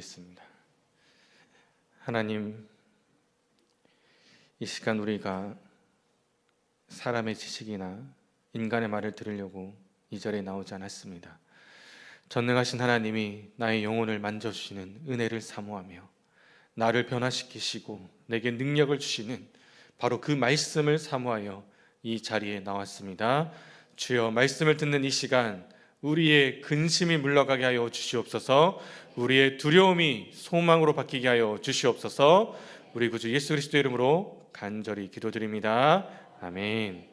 기도드리겠습니다. 하나님, 이 시간 우리가 사람의 지식이나 인간의 말을 들으려고 이 자리에 나오지 않았습니다. 전능하신 하나님이 나의 영혼을 만져주시는 은혜를 사모하며 나를 변화시키시고 내게 능력을 주시는 바로 그 말씀을 사모하여 이 자리에 나왔습니다. 주여 말씀을 듣는 이 시간 우리의 근심이 물러가게 하여 주시옵소서. 우리의 두려움이 소망으로 바뀌게 하여 주시옵소서. 우리 구주 예수 그리스도 이름으로 간절히 기도드립니다. 아멘.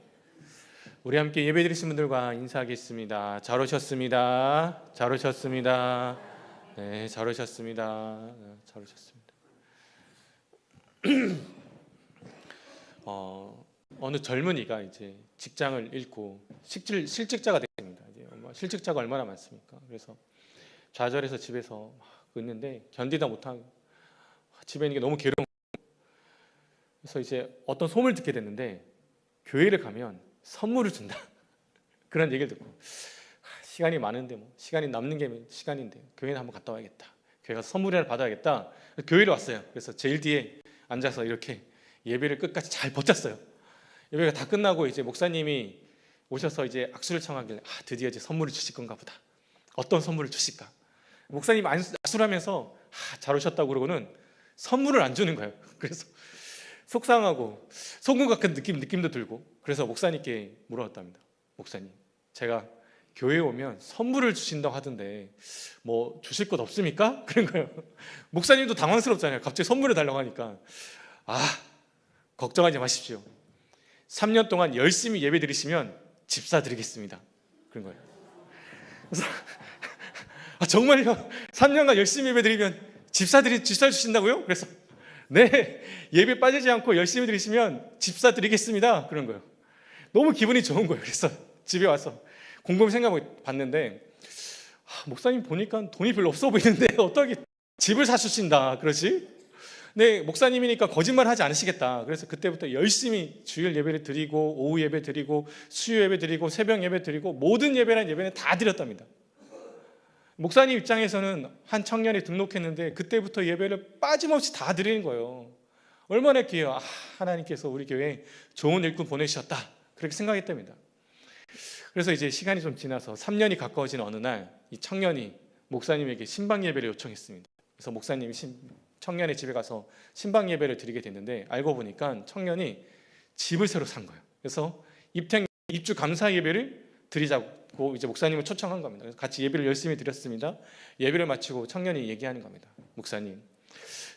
우리 함께 예배드리신 분들과 인사하겠습니다. 잘 오셨습니다. 잘 오셨습니다. 네, 잘 오셨습니다. 네, 잘 오셨습니다. 어, 어느 젊은이가 이제 직장을 잃고 실직자가 실직자가 얼마나 많습니까? 그래서 좌절해서 집에서 막 있는데 견디다 못하고 집에 있는 게 너무 괴로운. 그래서 이제 어떤 소문을 듣게 됐는데 교회를 가면 선물을 준다. 그런 얘기를 듣고 아, 시간이 많은데 뭐 시간이 남는 게 시간인데 교회는 한번 갔다 와야겠다. 교회 가서 선물을 받아야겠다. 교회를 왔어요. 그래서 제일 뒤에 앉아서 이렇게 예배를 끝까지 잘 버텼어요. 예배가 다 끝나고 이제 목사님이 오셔서 이제 악수를 청하길래 아 드디어 이제 선물을 주실 건가 보다. 어떤 선물을 주실까? 목사님 악수를 하면서 아, 잘 오셨다고 그러고는 선물을 안 주는 거예요. 그래서 속상하고 속은 같은 느낌 느낌도 들고 그래서 목사님께 물어봤답니다. 목사님, 제가 교회에 오면 선물을 주신다고 하던데 뭐 주실 것 없습니까? 그런 거예요. 목사님도 당황스럽잖아요. 갑자기 선물을 달라고 하니까 아 걱정하지 마십시오. 3년 동안 열심히 예배 드리시면 집사 드리겠습니다. 그런 거예요. 그래서 아, 정말요? 3년간 열심히 예배 드리면 집사 드리 집사 주신다고요? 그래서 네 예배 빠지지 않고 열심히 드리시면 집사 드리겠습니다. 그런 거예요. 너무 기분이 좋은 거예요. 그래서 집에 와서 곰곰이 생각해 봤는데 아, 목사님 보니까 돈이 별로 없어 보이는데 어떻게 집을 사주신다 그러지? 네, 목사님이니까 거짓말 하지 않으시겠다. 그래서 그때부터 열심히 주일 예배를 드리고 오후 예배 드리고 수요 예배 드리고 새벽 예배 드리고 모든 예배란 예배는 다 드렸답니다. 목사님 입장에서는 한 청년이 등록했는데 그때부터 예배를 빠짐없이 다 드리는 거예요. 얼마나 기회요. 아, 하나님께서 우리 교회에 좋은 일꾼 보내주셨다. 그렇게 생각했답니다. 그래서 이제 시간이 좀 지나서 3년이 가까워진 어느 날 이 청년이 목사님에게 신방 예배를 요청했습니다. 그래서 목사님이 신, 청년의 집에 가서 신방 예배를 드리게 됐는데 알고 보니까 청년이 집을 새로 산 거예요. 그래서 입행 입주 감사 예배를 드리자고 이제 목사님을 초청한 겁니다. 그래서 같이 예배를 열심히 드렸습니다. 예배를 마치고 청년이 얘기하는 겁니다. 목사님,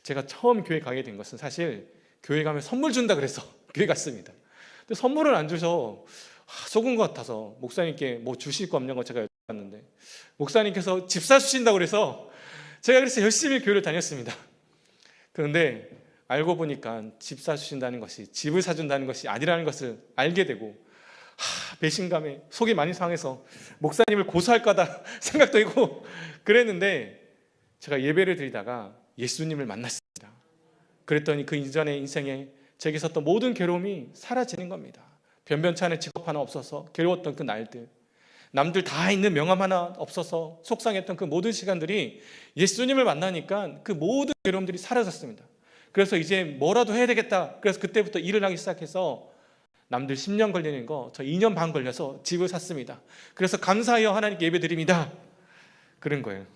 제가 처음 교회 가게 된 것은 사실 교회 가면 선물 준다 그래서 교회 갔습니다. 근데 선물을 안 주셔 아, 속은 것 같아서 목사님께 뭐 주실 거 없냐고 제가 여쭤봤는데 목사님께서 집 사주신다고 그래서 제가 그래서 열심히 교회를 다녔습니다. 그런데 알고 보니까 집 사주신다는 것이 집을 사준다는 것이 아니라는 것을 알게 되고 하, 배신감에 속이 많이 상해서 목사님을 고소할까다 생각도 했고 그랬는데 제가 예배를 드리다가 예수님을 만났습니다. 그랬더니 그 이전의 인생에 제게 있었던 모든 괴로움이 사라지는 겁니다. 변변치 않은 직업 하나 없어서 괴로웠던 그 날들 남들 다 있는 명함 하나 없어서 속상했던 그 모든 시간들이 예수님을 만나니까 그 모든 괴로움들이 사라졌습니다. 그래서 이제 뭐라도 해야 되겠다. 그래서 그때부터 일을 하기 시작해서 남들 10년 걸리는 거 저 2년 반 걸려서 집을 샀습니다. 그래서 감사하여 하나님께 예배 드립니다. 그런 거예요.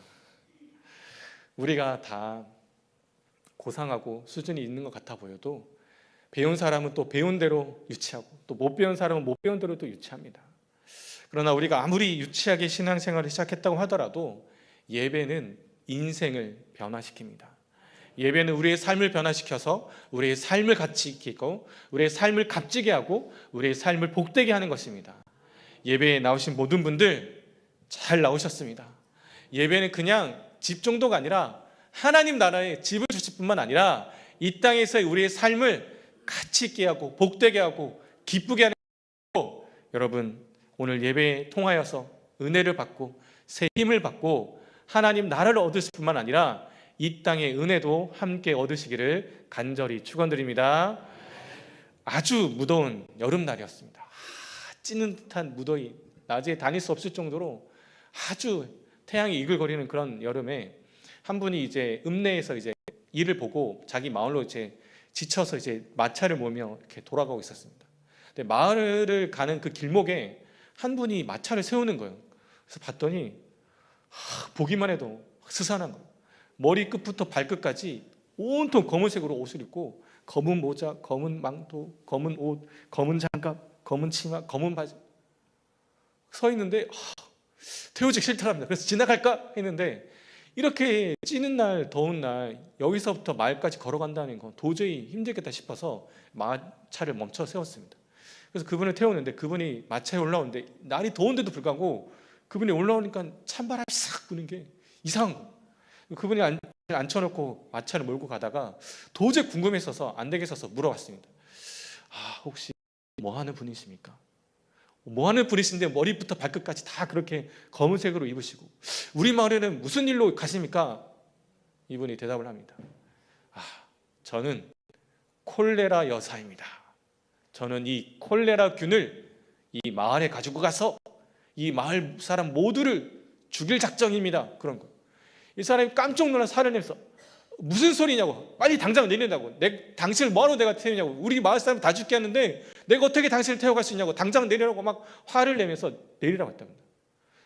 우리가 다 고상하고 수준이 있는 것 같아 보여도 배운 사람은 또 배운 대로 유치하고 또 못 배운 사람은 못 배운 대로 또 유치합니다. 그러나 우리가 아무리 유치하게 신앙생활을 시작했다고 하더라도 예배는 인생을 변화시킵니다. 예배는 우리의 삶을 변화시켜서 우리의 삶을 가치 있고 우리의 삶을 값지게 하고 우리의 삶을 복되게 하는 것입니다. 예배에 나오신 모든 분들 잘 나오셨습니다. 예배는 그냥 집 정도가 아니라 하나님 나라에 집을 주실 뿐만 아니라 이 땅에서의 우리의 삶을 가치 있게 하고 복되게 하고 기쁘게 하는 여러분 오늘 예배에 통하여서 은혜를 받고 새 힘을 받고 하나님 나라를 얻을 뿐만 아니라 이 땅의 은혜도 함께 얻으시기를 간절히 축원드립니다. 아주 무더운 여름날이었습니다. 아, 찌는 듯한 무더위, 낮에 다닐 수 없을 정도로 아주 태양이 이글거리는 그런 여름에 한 분이 이제 읍내에서 이제 일을 보고 자기 마을로 이제 지쳐서 이제 마차를 몰며 이렇게 돌아가고 있었습니다. 근데 마을을 가는 그 길목에 한 분이 마차를 세우는 거예요. 그래서 봤더니 하, 보기만 해도 스산한 거예요. 머리 끝부터 발끝까지 온통 검은색으로 옷을 입고 검은 모자, 검은 망토, 검은 옷, 검은 장갑, 검은 치마, 검은 바지 서 있는데 하, 태우지 싫더랍니다. 그래서 지나갈까 했는데 이렇게 찌는 날, 더운 날 여기서부터 마을까지 걸어간다는 건 도저히 힘들겠다 싶어서 마차를 멈춰 세웠습니다. 그래서 그분을 태우는데 그분이 마차에 올라오는데 날이 더운데도 불구하고 그분이 올라오니까 찬바람이 싹 부는 게 이상한 거. 그분이 안, 앉혀놓고 마차를 몰고 가다가 도저히 궁금했어서 안 되겠어서 물어봤습니다. 아 혹시 뭐 하는 분이십니까? 뭐 하는 분이신데 머리부터 발끝까지 다 그렇게 검은색으로 입으시고 우리 마을에는 무슨 일로 가십니까? 이분이 대답을 합니다. 아 저는 콜레라 여사입니다. 저는 이 콜레라 균을 이 마을에 가지고 가서 이 마을 사람 모두를 죽일 작정입니다. 그런 거. 이 사람이 깜짝 놀라 살을 내면서 무슨 소리냐고. 빨리 당장 내린다고. 내 당신을 뭐하러 내가 태우냐고. 우리 마을 사람 다 죽게 하는데 내가 어떻게 당신을 태워갈 수 있냐고. 당장 내리라고 막 화를 내면서 내리라고 했답니다.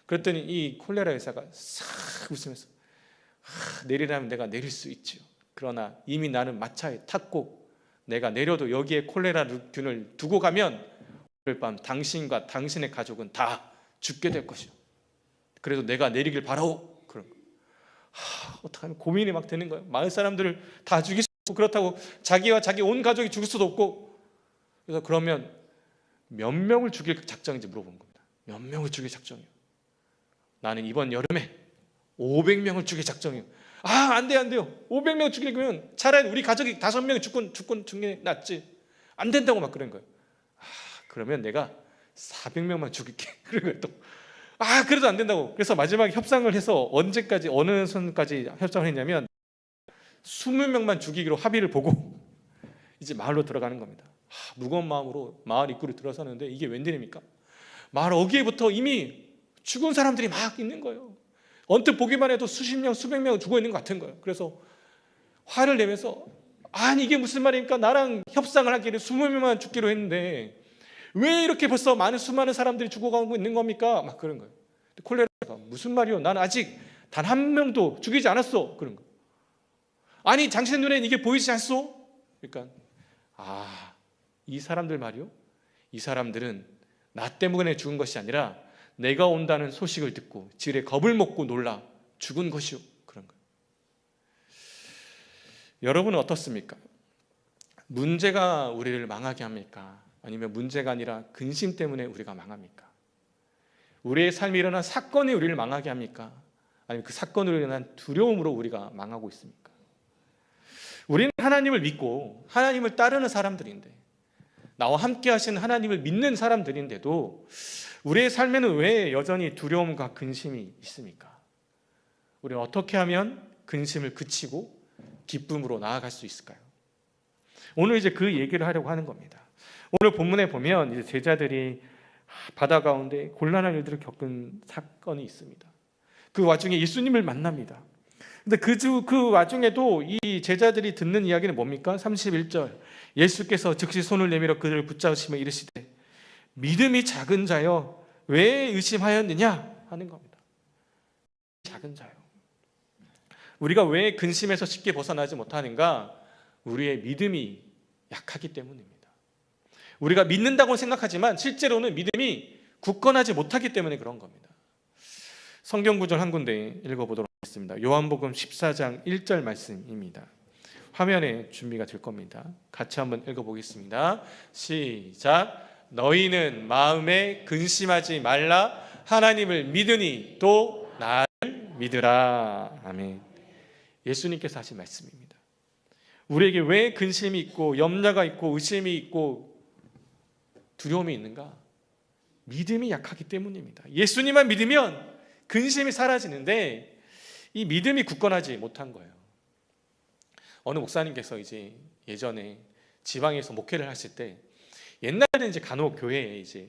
그랬더니 이 콜레라 의사가 싹 웃으면서 아, 내리라면 내가 내릴 수 있지요. 그러나 이미 나는 마차에 탔고 내가 내려도 여기에 콜레라 균을 두고 가면 오늘 밤 당신과 당신의 가족은 다 죽게 될 것이요 그래도 내가 내리길 바라오 그런 거. 하, 어떡하면 고민이 막 되는 거예요. 마을 사람들을 다 죽일 수 없고 그렇다고 자기와 자기 온 가족이 죽을 수도 없고 그래서 그러면 몇 명을 죽일 작정인지 물어본 겁니다. 몇 명을 죽일 작정이요? 나는 이번 여름에 500명을 죽일 작정이요. 아, 안 돼, 안 돼요. 500명 죽이면 차라리 우리 가족이 다섯 명이 죽고 죽고 죽는 게 낫지. 안 된다고 막 그런 거예요. 아, 그러면 내가 400명만 죽일게. 그런 거예요. 또 아, 그래도 안 된다고. 그래서 마지막에 협상을 해서 언제까지 어느 선까지 협상을 했냐면 20명만 죽이기로 합의를 보고 이제 마을로 들어가는 겁니다. 하, 무거운 마음으로 마을 입구를 들어서는데 이게 웬일입니까? 마을 어귀에부터 이미 죽은 사람들이 막 있는 거예요. 언뜻 보기만 해도 수십 명, 수백 명 죽어 있는 것 같은 거예요. 그래서 화를 내면서 아니 이게 무슨 말입니까? 나랑 협상을 하기를 20명만 죽기로 했는데 왜 이렇게 벌써 많은 수많은 사람들이 죽어가고 있는 겁니까? 막 그런 거예요. 콜레라가 무슨 말이요? 난 아직 단 한 명도 죽이지 않았어. 그런 거. 아니 당신 눈에 이게 보이지 않소? 그러니까 아, 이 사람들 말이요. 이 사람들은 나 때문에 죽은 것이 아니라 내가 온다는 소식을 듣고 질에 겁을 먹고 놀라 죽은 것이요. 그런 거. 여러분은 어떻습니까? 문제가 우리를 망하게 합니까? 아니면 문제가 아니라 근심 때문에 우리가 망합니까? 우리의 삶에 일어난 사건이 우리를 망하게 합니까? 아니면 그 사건으로 인한 두려움으로 우리가 망하고 있습니까? 우리는 하나님을 믿고 하나님을 따르는 사람들인데 나와 함께 하시는 하나님을 믿는 사람들인데도 우리의 삶에는 왜 여전히 두려움과 근심이 있습니까? 우리는 어떻게 하면 근심을 그치고 기쁨으로 나아갈 수 있을까요? 오늘 이제 그 얘기를 하려고 하는 겁니다. 오늘 본문에 보면 이제 제자들이 바다 가운데 곤란한 일들을 겪은 사건이 있습니다. 그 와중에 예수님을 만납니다. 근데 그, 주, 그 와중에도 이 제자들이 듣는 이야기는 뭡니까? 31절. 예수께서 즉시 손을 내밀어 그들을 붙잡으시며 이르시되 믿음이 작은 자여 왜 의심하였느냐 하는 겁니다. 작은 자요. 우리가 왜 근심에서 쉽게 벗어나지 못하는가? 우리의 믿음이 약하기 때문입니다. 우리가 믿는다고 생각하지만 실제로는 믿음이 굳건하지 못하기 때문에 그런 겁니다. 성경 구절 한 군데 읽어보도록 하겠습니다. 요한복음 14장 1절 말씀입니다. 화면에 준비가 될 겁니다. 같이 한번 읽어보겠습니다. 시작. 너희는 마음에 근심하지 말라. 하나님을 믿으니 또 나를 믿으라. 아멘. 예수님께서 하신 말씀입니다. 우리에게 왜 근심이 있고 염려가 있고 의심이 있고 두려움이 있는가? 믿음이 약하기 때문입니다. 예수님만 믿으면 근심이 사라지는데 이 믿음이 굳건하지 못한 거예요. 어느 목사님께서 이제 예전에 지방에서 목회를 하실 때 옛날에는 이제 간혹 교회에 이제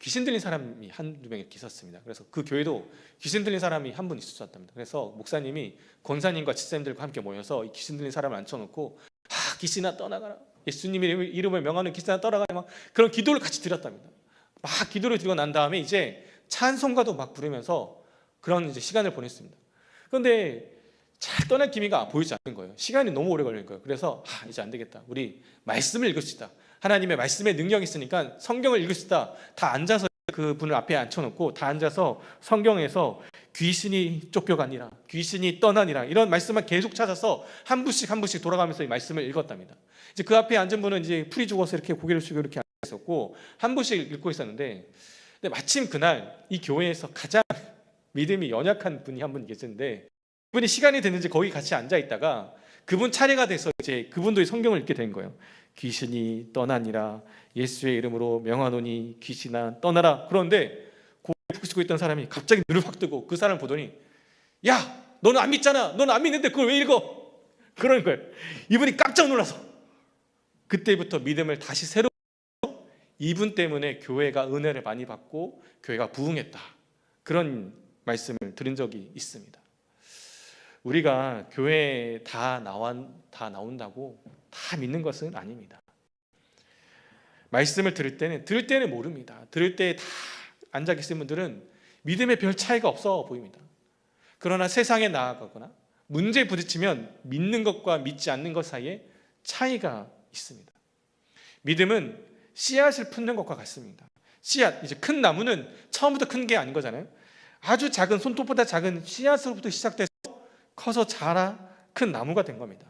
귀신 들린 사람이 한두 명 이렇게 있었습니다. 그래서 그 교회도 귀신 들린 사람이 한 분 있었답니다. 그래서 목사님이 권사님과 집사님들과 함께 모여서 이 귀신 들린 사람을 앉혀놓고 아 귀신아 떠나가라 예수님의 이름을 명하는 귀신아 떠나가라 막 그런 기도를 같이 드렸답니다. 막 기도를 드리고 난 다음에 이제 찬송가도 막 부르면서 그런 이제 시간을 보냈습니다. 그런데 잘 떠날 기미가 보이지 않는 거예요. 시간이 너무 오래 걸린 거예요. 그래서 아, 이제 안 되겠다. 우리 말씀을 읽읍시다. 하나님의 말씀에 능력이 있으니까 성경을 읽읍시다. 다 앉아서 그 분을 앞에 앉혀놓고 다 앉아서 성경에서 귀신이 쫓겨가니라, 귀신이 떠나니라 이런 말씀만 계속 찾아서 한 부씩 한 부씩 돌아가면서 이 말씀을 읽었답니다. 이제 그 앞에 앉은 분은 이제 풀이 죽어서 이렇게 고개를 숙이고 이렇게 앉아 있었고 한 부씩 읽고 있었는데, 근데 마침 그날 이 교회에서 가장 믿음이 연약한 분이 한 분 계셨는데 그분이 시간이 됐는지 거기 같이 앉아 있다가 그분 차례가 돼서 이제 그분도 성경을 읽게 된 거예요. 귀신이 떠나니라 예수의 이름으로 명하노니 귀신아 떠나라. 그런데 고개 푹 쓰고 있던 사람이 갑자기 눈을 확 뜨고 그 사람을 보더니 야 너는 안 믿잖아. 너는 안 믿는데 그걸 왜 읽어? 그러는 거예요. 이분이 깜짝 놀라서 그때부터 믿음을 다시 새로 이분 때문에 교회가 은혜를 많이 받고 교회가 부흥했다. 그런 말씀을 들은 적이 있습니다. 우리가 교회에 다 나와 다 나온다고 다 믿는 것은 아닙니다. 말씀을 들을 때는 들을 때는 모릅니다. 들을 때 다 앉아 계신 분들은 믿음에 별 차이가 없어 보입니다. 그러나 세상에 나아가거나 문제 부딪히면 믿는 것과 믿지 않는 것 사이에 차이가 있습니다. 믿음은 씨앗을 품는 것과 같습니다. 씨앗 이제 큰 나무는 처음부터 큰 게 아닌 거잖아요. 아주 작은 손톱보다 작은 씨앗으로부터 시작돼서 커서 자라 큰 나무가 된 겁니다.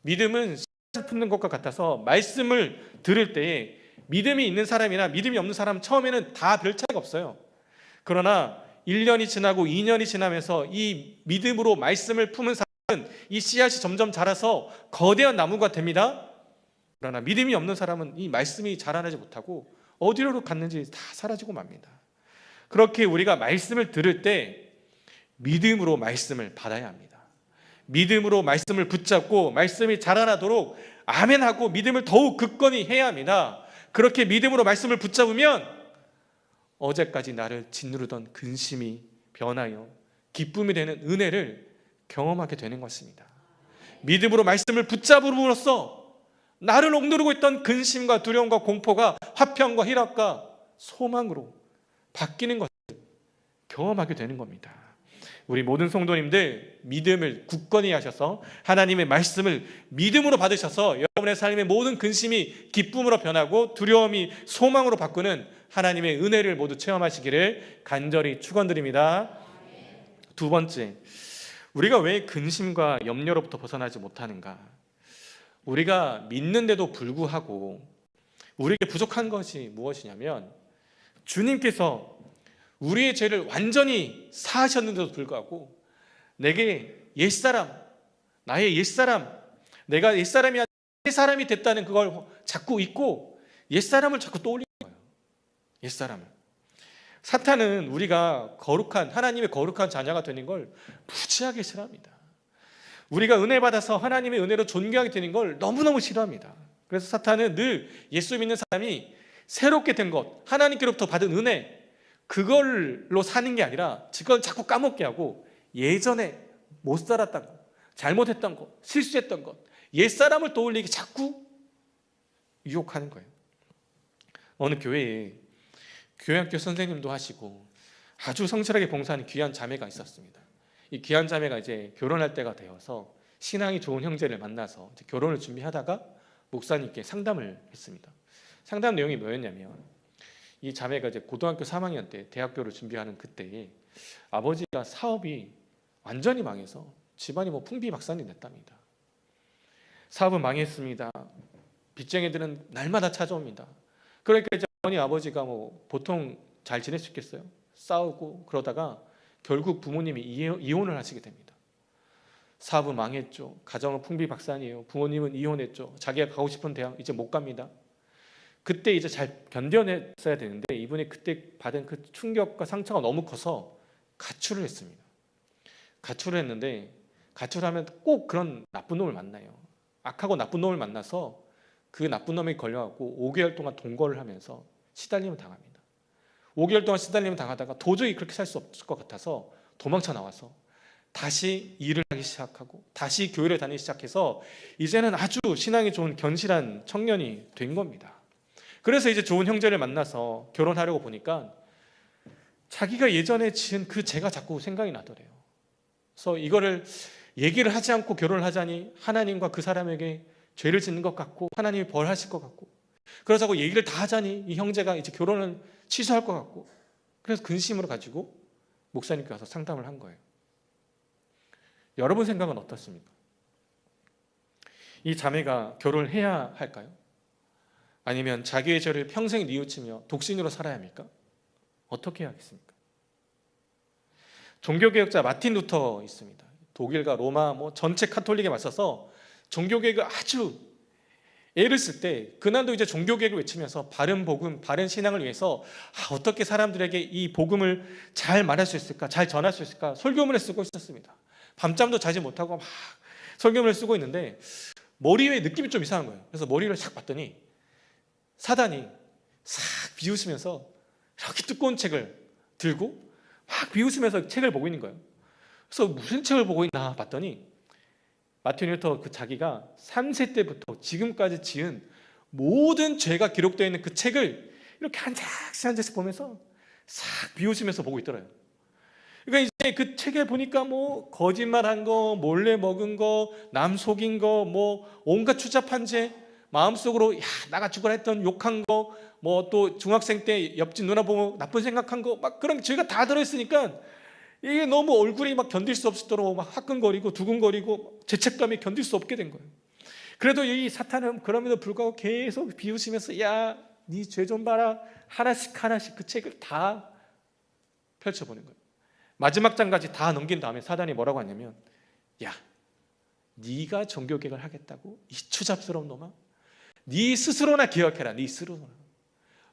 믿음은 씨앗을 품는 것과 같아서 말씀을 들을 때에 믿음이 있는 사람이나 믿음이 없는 사람 처음에는 다 별 차이가 없어요. 그러나 1년이 지나고 2년이 지나면서 이 믿음으로 말씀을 품은 사람은 이 씨앗이 점점 자라서 거대한 나무가 됩니다. 그러나 믿음이 없는 사람은 이 말씀이 자라나지 못하고 어디로 갔는지 다 사라지고 맙니다. 그렇게 우리가 말씀을 들을 때 믿음으로 말씀을 받아야 합니다. 믿음으로 말씀을 붙잡고 말씀이 자라나도록 아멘하고 믿음을 더욱 굳건히 해야 합니다. 그렇게 믿음으로 말씀을 붙잡으면 어제까지 나를 짓누르던 근심이 변하여 기쁨이 되는 은혜를 경험하게 되는 것입니다. 믿음으로 말씀을 붙잡음으로써 나를 억누르고 있던 근심과 두려움과 공포가 화평과 희락과 소망으로 바뀌는 것을 경험하게 되는 겁니다. 우리 모든 성도님들 믿음을 굳건히 하셔서 하나님의 말씀을 믿음으로 받으셔서 여러분의 삶의 모든 근심이 기쁨으로 변하고 두려움이 소망으로 바꾸는 하나님의 은혜를 모두 체험하시기를 간절히 축원드립니다. 두 번째, 우리가 왜 근심과 염려로부터 벗어나지 못하는가? 우리가 믿는데도 불구하고 우리에게 부족한 것이 무엇이냐면 주님께서 우리의 죄를 완전히 사하셨는데도 불구하고 내게 옛사람, 나의 옛사람, 내가 옛사람이 아니라 새 사람이 됐다는 그걸 자꾸 잊고 옛사람을 자꾸 떠올리는 거예요. 옛사람을. 사탄은 우리가 거룩한 하나님의 거룩한 자녀가 되는 걸 무지하게 싫어합니다. 우리가 은혜 받아서 하나님의 은혜로 존귀하게 되는 걸 너무너무 싫어합니다. 그래서 사탄은 늘 예수 믿는 사람이 새롭게 된 것, 하나님께로부터 받은 은혜, 그걸로 사는 게 아니라 그걸 자꾸 까먹게 하고 예전에 못 살았던 것, 잘못했던 것, 실수했던 것, 옛사람을 떠올리게 자꾸 유혹하는 거예요. 어느 교회에 교회학교 선생님도 하시고 아주 성실하게 봉사하는 귀한 자매가 있었습니다. 이 귀한 자매가 이제 결혼할 때가 되어서 신앙이 좋은 형제를 만나서 결혼을 준비하다가 목사님께 상담을 했습니다. 상담 내용이 뭐였냐면 이 자매가 이제 고등학교 3학년 때 대학교를 준비하는 그때에 아버지가 사업이 완전히 망해서 집안이 뭐 풍비박산이 됐답니다. 사업은 망했습니다. 빚쟁이들은 날마다 찾아옵니다. 그러니까 이제 어머니 아버지가 뭐 보통 잘 지낼 수 있겠어요? 싸우고 그러다가 결국 부모님이 이혼을 하시게 됩니다. 사업은 망했죠. 가정은 풍비박산이에요. 부모님은 이혼했죠. 자기가 가고 싶은 대학 이제 못 갑니다. 그때 이제 잘 견뎌냈어야 되는데 이분이 그때 받은 그 충격과 상처가 너무 커서 가출을 했습니다. 가출을 했는데 가출하면 꼭 그런 나쁜 놈을 만나요. 악하고 나쁜 놈을 만나서 그 나쁜 놈에 걸려갖고 5개월 동안 동거를 하면서 시달림을 당합니다. 5개월 동안 시달림을 당하다가 도저히 그렇게 살 수 없을 것 같아서 도망쳐 나와서 다시 일을 하기 시작하고 다시 교회를 다니기 시작해서 이제는 아주 신앙이 좋은 견실한 청년이 된 겁니다. 그래서 이제 좋은 형제를 만나서 결혼하려고 보니까 자기가 예전에 지은 그 죄가 자꾸 생각이 나더래요. 그래서 이거를 얘기를 하지 않고 결혼을 하자니 하나님과 그 사람에게 죄를 짓는 것 같고 하나님이 벌하실 것 같고 그러자고 얘기를 다 하자니 이 형제가 이제 결혼을 취소할 것 같고 그래서 근심으로 가지고 목사님께 가서 상담을 한 거예요. 여러분 생각은 어떻습니까? 이 자매가 결혼을 해야 할까요? 아니면 자기의 죄를 평생 뉘우치며 독신으로 살아야 합니까? 어떻게 해야겠습니까? 종교개혁자 마틴 루터 있습니다. 독일과 로마 뭐 전체 카톨릭에 맞서서 종교개혁을 아주 애를 쓸 때 그날도 이제 종교개혁을 외치면서 바른 복음, 바른 신앙을 위해서 아, 어떻게 사람들에게 이 복음을 잘 말할 수 있을까, 잘 전할 수 있을까 설교문을 쓰고 있었습니다. 밤잠도 자지 못하고 막 설교문을 쓰고 있는데 머리 위에 느낌이 좀 이상한 거예요. 그래서 머리를 싹 봤더니 사단이 싹 비웃으면서 이렇게 두꺼운 책을 들고 막 비웃으면서 책을 보고 있는 거예요. 그래서 무슨 책을 보고 있나 봤더니 마틴 루터 그 자기가 3세 때부터 지금까지 지은 모든 죄가 기록되어 있는 그 책을 이렇게 한 장씩 한 장씩 보면서 싹 비웃으면서 보고 있더래요. 그러니까 이제 그 책에 보니까 뭐 거짓말한 거, 몰래 먹은 거, 남 속인 거, 뭐 온갖 추잡한 죄, 마음속으로 야 나가 죽으라 했던 욕한 거, 뭐 또 중학생 때 옆집 누나 보고 나쁜 생각한 거, 막 그런 죄가 다 들어있으니까 이게 너무 얼굴이 막 견딜 수 없도록 막 화끈거리고 두근거리고 죄책감이 견딜 수 없게 된 거예요. 그래도 이 사탄은 그럼에도 불구하고 계속 비웃으면서 야, 네 죄 좀 봐라. 하나씩 하나씩 그 책을 다 펼쳐보는 거예요. 마지막 장까지 다 넘긴 다음에 사단이 뭐라고 하냐면 야, 네가 종교개혁을 하겠다고 이 추잡스러운 놈아. 네 스스로나 기억해라. 네 스스로나.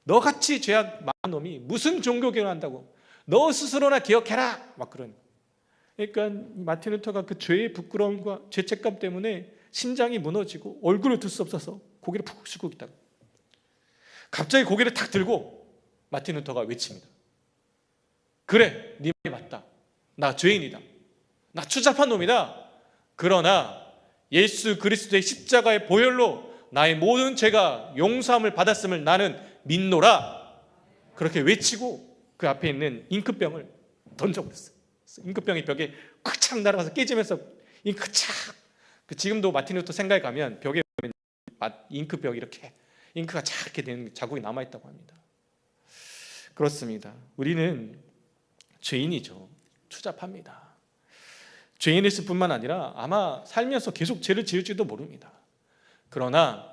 너같이 죄악 많은 놈이 무슨 종교개혁을 한다고 너 스스로나 기억해라. 막 그런. 그러니까 마틴 루터가 그 죄의 부끄러움과 죄책감 때문에 심장이 무너지고 얼굴을 들 수 없어서 고개를 푹 숙이고 있다가 갑자기 고개를 탁 들고 마틴 루터가 외칩니다. 그래, 네 말이 맞다. 나 죄인이다. 나 추잡한 놈이다. 그러나 예수 그리스도의 십자가의 보혈로 나의 모든 죄가 용서함을 받았음을 나는 믿노라. 그렇게 외치고 그 앞에 있는 잉크병을 던져버렸어요. 잉크병이 벽에 콱착 날아가서 깨지면서 잉크 착. 그 지금도 마틴 루터 생각에 가면 벽에 잉크벽 이렇게 잉크가 착 이렇게 되는 자국이 남아 있다고 합니다. 그렇습니다. 우리는 죄인이죠. 추잡합니다. 죄인일을 뿐만 아니라 아마 살면서 계속 죄를 지을지도 모릅니다. 그러나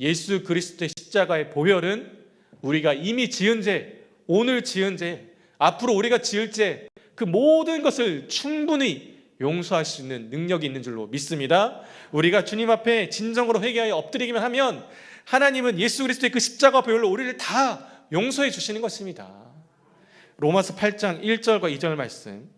예수 그리스도의 십자가의 보혈은 우리가 이미 지은 죄, 오늘 지은 죄, 앞으로 우리가 지을 죄, 그 모든 것을 충분히 용서할 수 있는 능력이 있는 줄로 믿습니다. 우리가 주님 앞에 진정으로 회개하여 엎드리기만 하면 하나님은 예수 그리스도의 그 십자가 보혈로 우리를 다 용서해 주시는 것입니다. 로마서 8장 1절과 2절 말씀.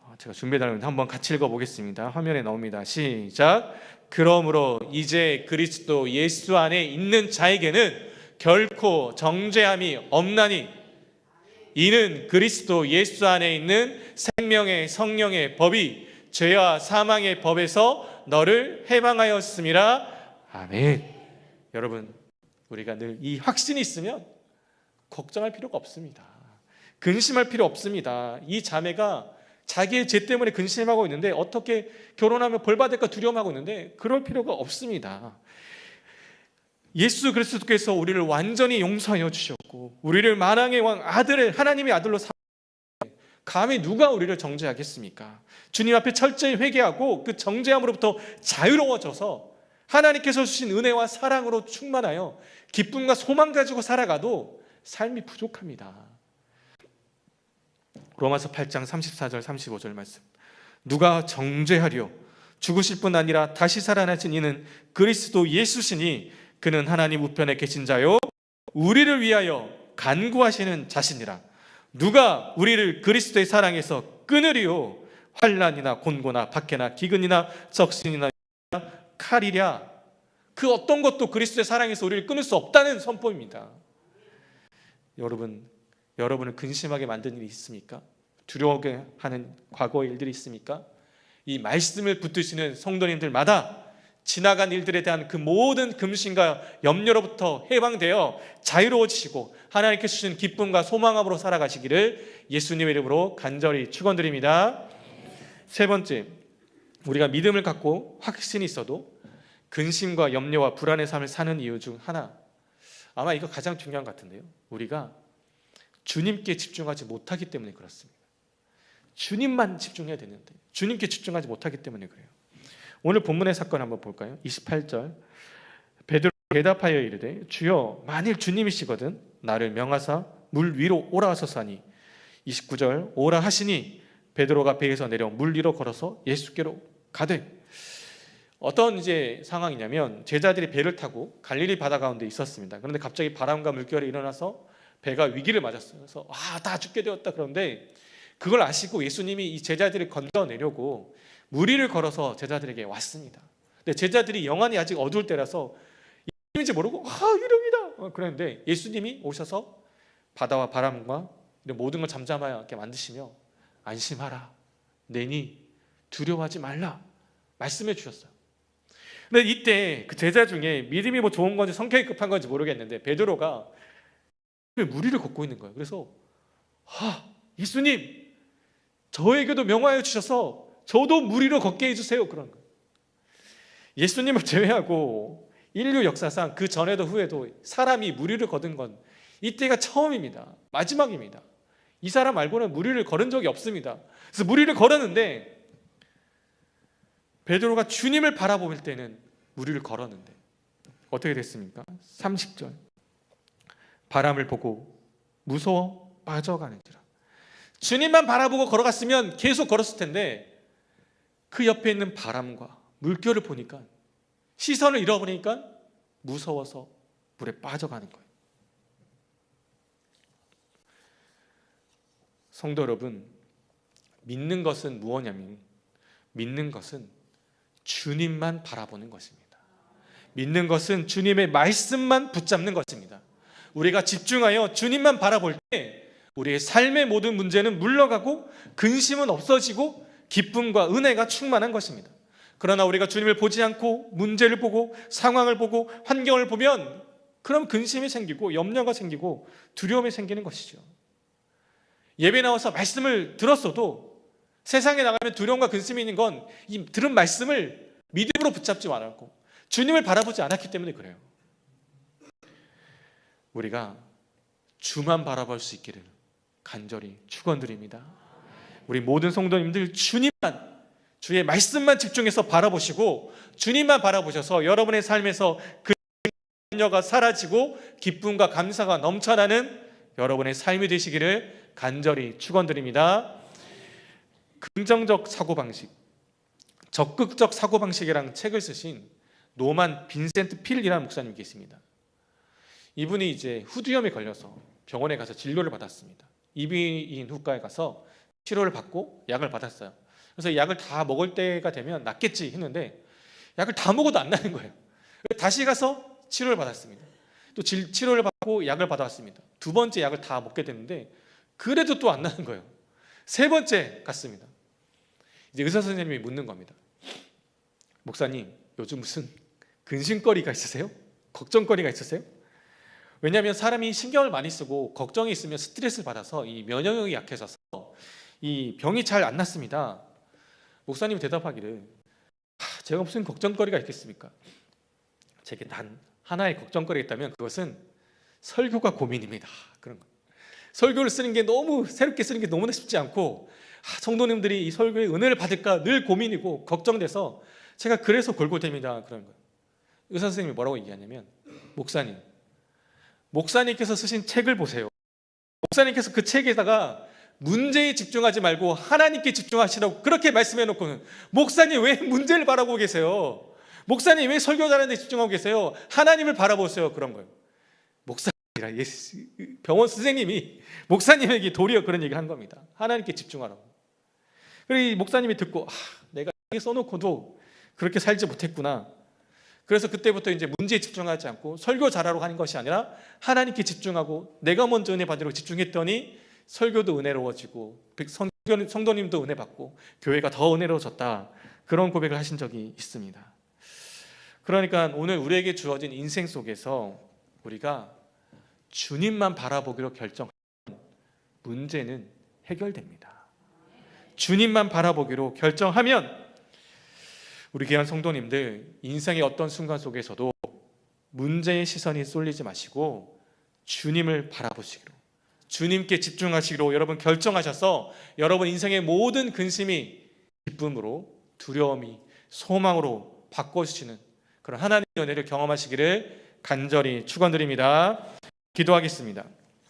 어, 제가 준비해 달라면 한번 같이 읽어 보겠습니다. 화면에 나옵니다. 시작. 그러므로 이제 그리스도 예수 안에 있는 자에게는 결코 정죄함이 없나니 이는 그리스도 예수 안에 있는 생명의 성령의 법이 죄와 사망의 법에서 너를 해방하였음이라. 아멘. 여러분, 우리가 늘 이 확신이 있으면 걱정할 필요가 없습니다. 근심할 필요 없습니다. 이 자매가 자기의 죄 때문에 근심하고 있는데 어떻게 결혼하면 벌 받을까 두려움하고 있는데 그럴 필요가 없습니다. 예수 그리스도께서 우리를 완전히 용서하여 주셨고 우리를 만왕의 왕 아들을 하나님의 아들로 사 감히 누가 우리를 정죄하겠습니까? 주님 앞에 철저히 회개하고 그 정죄함으로부터 자유로워져서 하나님께서 주신 은혜와 사랑으로 충만하여 기쁨과 소망 가지고 살아가도 삶이 부족합니다. 로마서 8장 34절 35절 말씀. 누가 정죄하려 죽으실 뿐 아니라 다시 살아나신 이는 그리스도 예수시니 그는 하나님 우편에 계신 자요 우리를 위하여 간구하시는 자신이라. 누가 우리를 그리스도의 사랑에서 끊으리요 환란이나 곤고나 박해나 기근이나 적신이나 칼이랴 그 어떤 것도 그리스도의 사랑에서 우리를 끊을 수 없다는 선포입니다. 여러분, 여러분을 근심하게 만든 일이 있습니까? 두려워하게 하는 과거의 일들이 있습니까? 이 말씀을 붙드시는 성도님들마다 지나간 일들에 대한 그 모든 금신과 염려로부터 해방되어 자유로워지시고 하나님께 주신 기쁨과 소망함으로 살아가시기를 예수님의 이름으로 간절히 축원드립니다. 세 번째, 우리가 믿음을 갖고 확신이 있어도 근심과 염려와 불안의 삶을 사는 이유 중 하나 아마 이거 가장 중요한 것 같은데요. 우리가 주님께 집중하지 못하기 때문에 그렇습니다. 주님만 집중해야 되는데 주님께 집중하지 못하기 때문에 그래요. 오늘 본문의 사건 한번 볼까요? 28절 베드로 대답하여 이르되 주여 만일 주님이시거든 나를 명하사 물 위로 오라 하소서니 29절 오라 하시니 베드로가 배에서 내려 물 위로 걸어서 예수께로 가되 어떤 이제 상황이냐면 제자들이 배를 타고 갈릴리 바다 가운데 있었습니다. 그런데 갑자기 바람과 물결이 일어나서 배가 위기를 맞았어요. 그래서 아 다 죽게 되었다 그런데 그걸 아시고 예수님이 이 제자들을 건져내려고 무리를 걸어서 제자들에게 왔습니다. 근데 제자들이 영안이 아직 어두울 때라서 이름인지 모르고 아 이름이다 어, 그랬는데 예수님이 오셔서 바다와 바람과 모든 걸 잠잠하게 만드시며 안심하라 내니 두려워하지 말라 말씀해 주셨어요. 근데 이때 그 제자 중에 믿음이 뭐 좋은 건지 성격이 급한 건지 모르겠는데 베드로가 무리를 걷고 있는 거예요. 그래서 아 예수님 저에게도 명하여 주셔서 저도 무리로 걷게 해주세요. 그런 거예요. 예수님을 제외하고 인류 역사상 그 전에도 후에도 사람이 무리를 거둔 건 이때가 처음입니다. 마지막입니다. 이 사람 말고는 무리를 걸은 적이 없습니다. 그래서 무리를 걸었는데 베드로가 주님을 바라볼 때는 무리를 걸었는데 어떻게 됐습니까? 30절 바람을 보고 무서워 빠져가는지라 주님만 바라보고 걸어갔으면 계속 걸었을 텐데 그 옆에 있는 바람과 물결을 보니까 시선을 잃어버리니까 무서워서 물에 빠져가는 거예요. 성도 여러분, 믿는 것은 무엇냐면 믿는 것은 주님만 바라보는 것입니다. 믿는 것은 주님의 말씀만 붙잡는 것입니다. 우리가 집중하여 주님만 바라볼 때 우리의 삶의 모든 문제는 물러가고 근심은 없어지고 기쁨과 은혜가 충만한 것입니다. 그러나 우리가 주님을 보지 않고 문제를 보고 상황을 보고 환경을 보면 그럼 근심이 생기고 염려가 생기고 두려움이 생기는 것이죠. 예배 나와서 말씀을 들었어도 세상에 나가면 두려움과 근심이 있는 건 이 들은 말씀을 믿음으로 붙잡지 않았고 주님을 바라보지 않았기 때문에 그래요. 우리가 주만 바라볼 수 있기를 간절히 축원드립니다. 우리 모든 성도님들 주님만 주의 말씀만 집중해서 바라보시고 주님만 바라보셔서 여러분의 삶에서 그 염려가 사라지고 기쁨과 감사가 넘쳐나는 여러분의 삶이 되시기를 간절히 축원드립니다. 긍정적 사고 방식, 적극적 사고 방식이라는 책을 쓰신 노만 빈센트 필이라는 목사님 계십니다. 이분이 이제 후두염에 걸려서 병원에 가서 진료를 받았습니다. 이비인 후과에 가서 치료를 받고 약을 받았어요. 그래서 약을 다 먹을 때가 되면 낫겠지 했는데 약을 다 먹어도 안 나는 거예요. 다시 가서 치료를 받았습니다. 또 치료를 받고 약을 받아왔습니다. 두 번째 약을 다 먹게 됐는데 그래도 또 안 나는 거예요. 세 번째 갔습니다. 이제 의사 선생님이 묻는 겁니다. 목사님, 요즘 무슨 근심거리가 있으세요? 걱정거리가 있으세요? 왜냐하면 사람이 신경을 많이 쓰고 걱정이 있으면 스트레스를 받아서 이 면역력이 약해져서 이 병이 잘안 낫습니다. 목사님이 대답하기를 제가 무슨 걱정거리가 있겠습니까? 제게 단 하나의 걱정거리가 있다면 그것은 설교가 고민입니다. 그런 거. 설교를 쓰는 게 너무 새롭게 쓰는 게 너무나 쉽지 않고 성도님들이 이 설교의 은혜를 받을까 늘 고민이고 걱정돼서 제가 그래서 골골댑니다. 그런 거. 의사 선생님이 뭐라고 얘기하냐면 목사님, 목사님께서 쓰신 책을 보세요. 목사님께서 그 책에다가 문제에 집중하지 말고 하나님께 집중하시라고 그렇게 말씀해 놓고는 목사님 왜 문제를 바라보고 계세요? 목사님 왜 설교 잘하는데 집중하고 계세요? 하나님을 바라보세요. 그런 거예요. 목사님이라 병원 선생님이 목사님에게 도리어 그런 얘기를 한 겁니다. 하나님께 집중하라고. 그리고 목사님이 듣고 아, 내가 써놓고도 그렇게 살지 못했구나. 그래서 그때부터 이제 문제에 집중하지 않고 설교 잘하러 가는 것이 아니라 하나님께 집중하고 내가 먼저 은혜 받으려고 집중했더니 설교도 은혜로워지고 성도- 성도님도 은혜 받고 교회가 더 은혜로워졌다. 그런 고백을 하신 적이 있습니다. 그러니까 오늘 우리에게 주어진 인생 속에서 우리가 주님만 바라보기로 결정하면 문제는 해결됩니다. 주님만 바라보기로 결정하면 우리 귀한 성도님들 인생의 어떤 순간 속에서도 문제의 시선이 쏠리지 마시고 주님을 바라보시기로 주님께 집중하시기로 여러분 결정하셔서 여러분 인생의 모든 근심이 기쁨으로 두려움이 소망으로 바꿔주시는 그런 하나님의 은혜를 경험하시기를 간절히 축원드립니다. 기도하겠습니다.